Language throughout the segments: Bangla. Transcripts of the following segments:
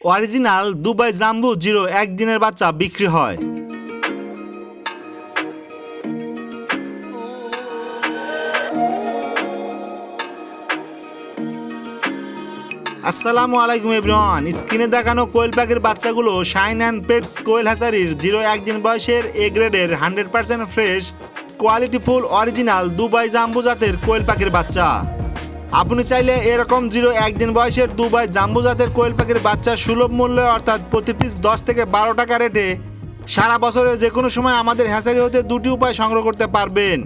অরিজিনাল দুবাই জাম্বু জিরো একদিনের বাচ্চা বিক্রি হয়। আসসালামু আলাইকুম এভরিওয়ান। স্ক্রিনে দেখানো কোয়েল পাখির বাচ্চাগুলো শাইন অ্যান্ড পেটস কোয়েল হাসারির জিরো একদিন বয়সের এ গ্রেডের hundred percent fresh qualityful original Dubai jumbo জাতের কোয়েল পাখির বাচ্চা। আপনি চাইলে এরকম জিরো একদিন বয়সের দুবাই জাম্বু জাতের কোয়েল পাখির বাচ্চা সুলভ মূল্যে অর্থাৎ প্রতি পিস দশ থেকে বারো টাকা রেটে সারা বছরের যে কোনো সময় আমাদের হ্যাচারি হতে দুটি উপায় সংগ্রহ করতে পারবেন।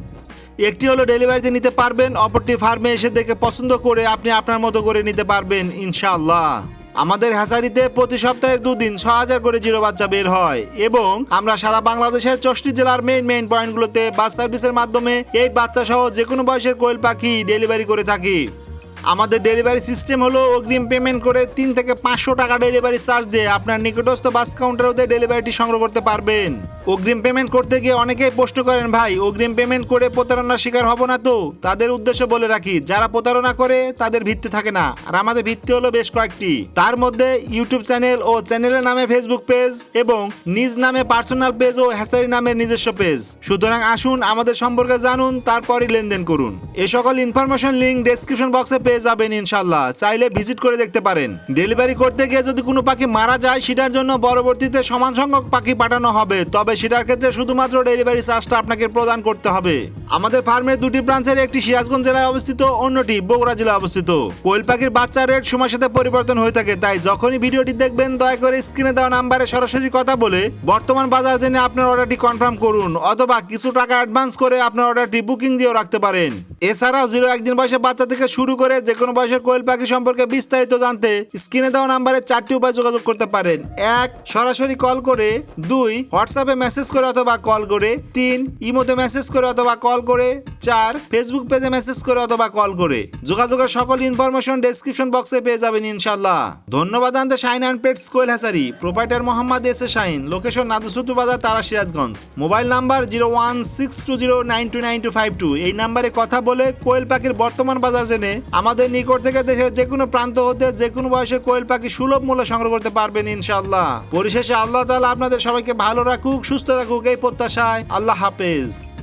একটি হলো ডেলিভারিতে নিতে পারবেন, অপরটি ফার্মে এসে দেখে পছন্দ করে আপনি আপনার মতো করে নিতে পারবেন, ইনশাআল্লাহ। আমাদের হ্যাসারিতে প্রতি সপ্তাহের দুদিন ছ হাজার করে জিরো বাচ্চা বের হয় এবং আমরা সারা বাংলাদেশের চষ্টি জেলার মেইন মেইন পয়েন্টগুলোতে বাস সার্ভিসের মাধ্যমে এই বাচ্চা সহ যে কোনো বয়সের কোয়েল পাখি ডেলিভারি করে থাকি। আমাদের ডেলিভারি সিস্টেম হলো অগ্রিম পেমেন্ট করে তিন থেকে পাঁচশো টাকা ডেলিভারি চার্জ দিয়ে আপনার নিকটস্থ বাস কাউন্টার হতে ডেলিভারিটি সংগ্রহ করতে পারবেন। অগ্রিম পেমেন্ট করতে গিয়ে অনেকেই প্রশ্ন করেন, ভাই, অগ্রিম পেমেন্ট করে প্রতারণার শিকার হব না তো? তাদের উদ্দেশ্য বলে রাখি, যারা প্রতারণা করে তাদের ভিত্তি থাকে না। আর আমাদের ভিত্তি হলো বেশ কয়েকটি। তার মধ্যে ইউটিউব চ্যানেল ও চ্যানেলের নামে ফেসবুক পেজ এবং নিজ নামে পার্সোনাল পেজ ও হ্যাসারি নামের নিজস্ব পেজ সুতরাং আসুন, আমাদের সম্পর্কে জানুন, তারপরই লেনদেন করুন। এই সকল ইনফরমেশন লিঙ্ক ডেসক্রিপশন বক্সে পেয়ে যাবেন ইনশাল্লাহ চাইলে ভিজিট করে দেখতে পারেন। ডেলিভারি করতে গিয়ে যদি কোনো পাখি মারা যায়, সেটার জন্য পরবর্তীতে সমান সংখ্যক পাখি পাঠানো হবে। তবে সেটার ক্ষেত্রে শুধুমাত্র ডেলিভারি চার্জটা আপনাকে প্রদান করতে হবে। আমাদের ফার্মের দুটি ব্রাঞ্চের একটি সিরাজগঞ্জ জেলায় অবস্থিত, অন্যটি বগুড়া জেলায় অবস্থিত। কোয়েল পাখির বাচ্চার রেট সময়ের সাথে পরিবর্তন হয়ে থাকে, তাই যখনই ভিডিওটি দেখবেন, দয়া করে স্ক্রিনে দেওয়া নাম্বারে সরাসরি কথা বলে বর্তমান বাজার জেনে আপনার অর্ডারটি কনফার্ম করুন, অথবা কিছু টাকা অ্যাডভান্স করে আপনার অর্ডারটি বুকিং দিয়েও রাখতে পারেন। এছাড়াও জিরো একদিন বয়সের বাচ্চা থেকে শুরু করে যে কোনো বয়সের কোয়েল পাখি সম্পর্কে বিস্তারিত জানতে স্ক্রিনে দেওয়া নাম্বারে চারটি উপায় যোগাযোগ করতে পারেন। এক, সরাসরি কল করে। দুই, হোয়াটসঅ্যাপে মেসেজ করে অথবা কল করে। তিন, ইমোতে মেসেজ করে অথবা কল করে চার ফেসবুক পেজে মেসেজ করে অথবা কল করে। যোগাযোগের সকল ইনফরমেশন ডেসক্রিপশন বক্সে পেয়ে যাবেন ইনশাল্লাহ ধন্যবাদ আনতে Shine and Pets quail hatchery proprietor Mohammad S A Shine. Location নাদুসুতু বাজার তারা Sirajganj mobile number zero one six two zero nine two nine two five two. এই নাম্বারে কথা বলে কোয়েল পাখির বর্তমান বাজার জেনে আমাদের নিকট থেকে দেশের যে কোনো প্রান্ত হতে যে কোনো বয়সের কোয়েল পাখি সুলভ মূল্যে সংগ্রহ করতে পারবেন ইনশাল্লাহ পরিশেষে আল্লাহ তালা আপনাদের সবাইকে ভালো রাখুক, সুস্থ রাখুক এই প্রত্যাশায়। আল্লাহ হাফেজ।